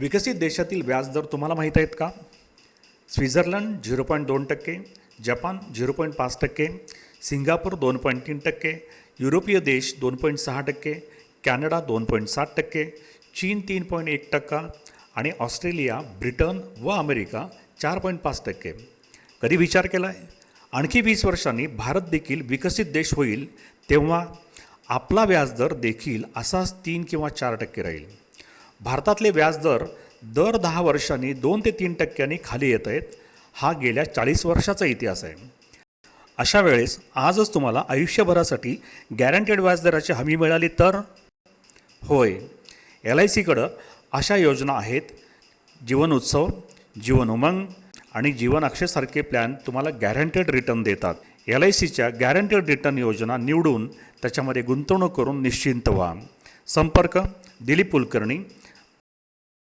विकसित देशातील व्याजदर तुम्हाला माहीत आहेत का? स्वित्झर्लंड झिरो पॉईंट दोन टक्के जपान झिरो पॉईंट पाच टक्के सिंगापूर दोन पॉईंट तीन टक्के युरोपीय देश दोन पॉईंट सहा टक्के कॅनडा दोन पॉईंट सात टक्के चीन तीन पॉईंट एक टक्का आणि ऑस्ट्रेलिया ब्रिटन व अमेरिका चार पॉईंट पाच टक्के. कधी विचार केला आहे आणखी वीस वर्षांनी भारत देखील विकसित देश होईल तेव्हा आपला व्याजदर देखील असाच तीन किंवा चार टक्के राहील. भारतातले व्याजदर दर दहा वर्षांनी दोन ते तीन टक्क्यांनी खाली येत आहेत. हा गेल्या चाळीस वर्षाचा इतिहास आहे. अशा वेळेस आजच तुम्हाला आयुष्यभरासाठी गॅरंटेड व्याजदराची हमी मिळाली तर? होय. एल आय सीकडं अशा योजना आहेत. जीवन उत्सव जीवन उमंग आणि जीवन अक्षयसारखे प्लॅन तुम्हाला गॅरंटेड रिटर्न देतात. एल आय सीच्या गॅरंटेड रिटर्न योजना निवडून त्याच्यामध्ये गुंतवणूक करून निश्चिंत व्हा. संपर्क दिलीप कुलकर्णी